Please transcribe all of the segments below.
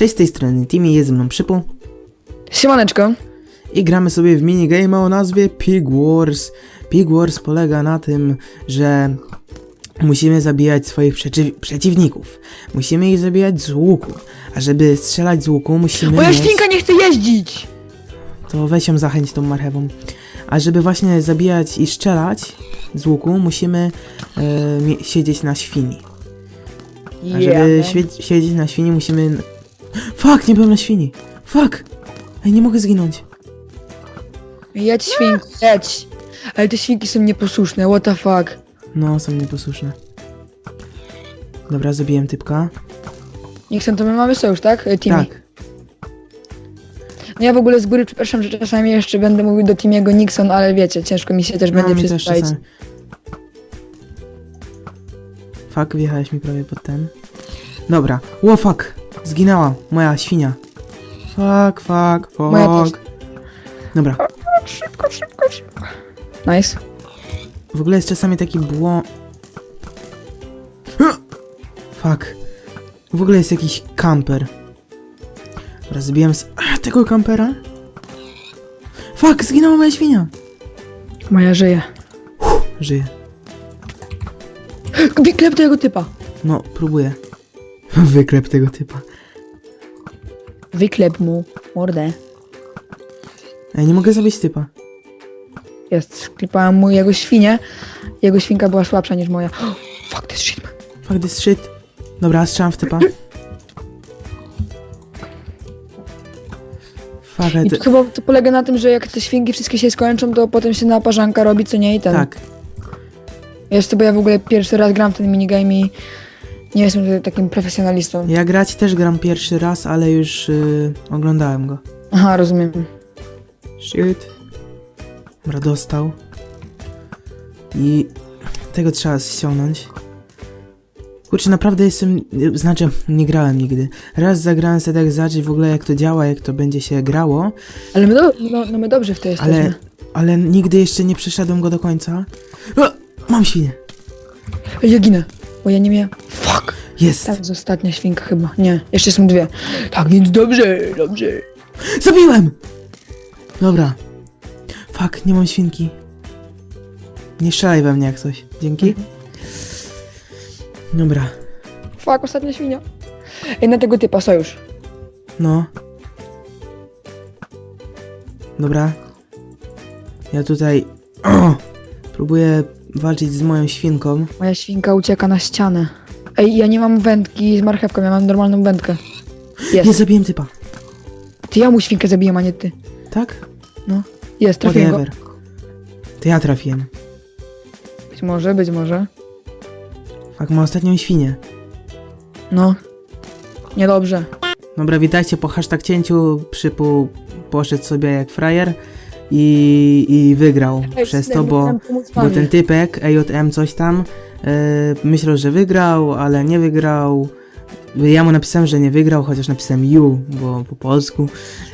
Cześć z tej strony Timmy, jest ze mną Przypu Siemaneczko. i gramy sobie w minigame o nazwie Pig Wars. Pig Wars polega na tym, że musimy zabijać swoich przeciw przeciwników. Musimy ich zabijać z łuku, a żeby strzelać z łuku musimy Moja mieć... świnka nie chce jeździć! To weź ją zachęć tą marchewą. A żeby właśnie zabijać i strzelać z łuku, musimy e, siedzieć na świni. A żeby świe- siedzieć na świni musimy... Fuck, nie byłem na świni. Fuck! Ej, nie mogę zginąć. Jedź świnko, jedź. Ale te świnki są nieposłuszne, what the fuck. No, są nieposłuszne. Dobra, zabiłem typka. Nixon, to my mamy sojusz, tak? E, Timmy. Tak. No ja w ogóle z góry przepraszam, że czasami jeszcze będę mówił do Timiego Nixon, ale wiecie, ciężko mi się też będzie No, mi też przyzwyczaić. czasami. Fuck, wjechałeś mi prawie pod ten. Dobra. Ło, fuck! Zginęła moja świnia. Fuck, fuck, Moja fuck. Dobra. Szybko, szybko, szybko. Nice. W ogóle jest czasami taki błąd... Fuck. W ogóle jest jakiś kamper. Dobra, zabijam z... A, tego kampera? Fuck, zginęła moja świnia! Moja żyje. Żyje. Klep tego typa. No, próbuję. Wyklep tego typa. Wyklep mu mordę. Ej, nie mogę zabić typa. Jest, klipałem mu jego świnię. Jego świnka była słabsza niż moja. fuck this shit. Fuck this shit. Dobra, strzelam w typa. Fuck, I to... to chyba to polega na tym, że jak te świnki wszystkie się skończą, to potem się naparzanka robi, co nie i ten. Tak. To, bo ja w ogóle pierwszy raz gram w ten minigame i nie jestem tutaj takim profesjonalistą. Ja grać też gram pierwszy raz, ale już y, oglądałem go. Aha, rozumiem. Shit. Dobra, dostał. I tego trzeba ściągnąć. Kurczę, naprawdę jestem, znaczy nie grałem nigdy. Raz zagrałem sobie tak zacząć w ogóle jak to działa, jak to będzie się grało, Ale my, do, no, no my dobrze w to jesteśmy. ale, ale nigdy jeszcze nie przeszedłem go do końca. O, mam świnię. Ja ginę, bo ja nie miałem... Fuck! Jest. Tam jest ostatnia świnka chyba. Nie, jeszcze są dwie. Tak, więc dobrze, dobrze. Zabiłem! Dobra. Fuck, nie mam świnki. Nie strzelaj we mnie jak coś. Dzięki. Dobra. Fuck, ostatnia świnia. Ej, na tego typa sojusz. No. Dobra. Ja tutaj o, próbuję walczyć z moją świnką. Moja świnka ucieka na ścianę. Ej, ja nie mam wędki z marchewką, ja mam normalną wędkę. Nie Jest. zabiłem typa. Ty ja mu świnkę zabiję, a nie ty. Tak? Jest, trafiłem go. Whatever. To ja trafiłem. Być może, być może. Fuck, ma ostatnią świnię. No. Niedobrze. Dobra, witajcie po hashtag cięciu. Przypu poszedł sobie jak frajer i, i wygrał przez to, bo, bo ten typek, AJM coś tam, e, myślał, że wygrał, ale nie wygrał. Ja mu napisałem, że nie wygrał, chociaż napisałem you, bo po polsku.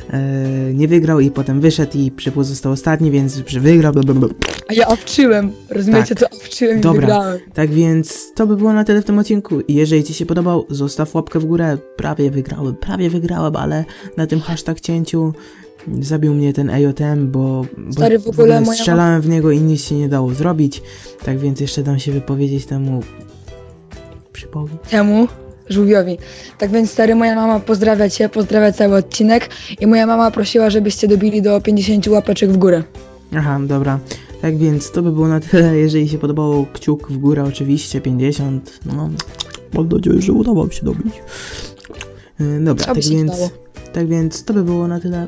E, nie wygrał i potem wyszedł i przypół został ostatni, więc że wygrał. blablabla. A ja awczyłem. Rozumiecie, Tak. to awczyłem Dobra. i wygrałem. Tak więc to by było na tyle w tym odcinku. Jeżeli Ci się podobał, zostaw łapkę w górę. Prawie wygrałem, prawie wygrałem, ale na tym hashtag cięciu zabił mnie ten AJM, bo, bo Stary, w ogóle moja strzelałem w niego i nic się nie dało zrobić. Tak więc jeszcze dam się wypowiedzieć temu przypowi. Temu żółwiowi. Tak więc stary, moja mama pozdrawia cię, pozdrawia cały odcinek i moja mama prosiła, żebyście dobili do 50 łapeczek w górę. Aha, dobra. Tak więc to by było na tyle. Jeżeli się podobało, kciuk w górę oczywiście, 50. No, mam nadzieję, że uda wam się dobić. Yy, Dobra, tak się więc, tak więc to by było na tyle.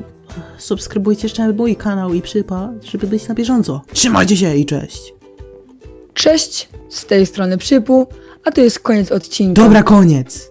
Subskrybujcie jeszcze mój kanał i przypa, żeby być na bieżąco. Trzymajcie się i cześć. Cześć, z tej strony Przypu, a to jest koniec odcinka. Dobra, koniec.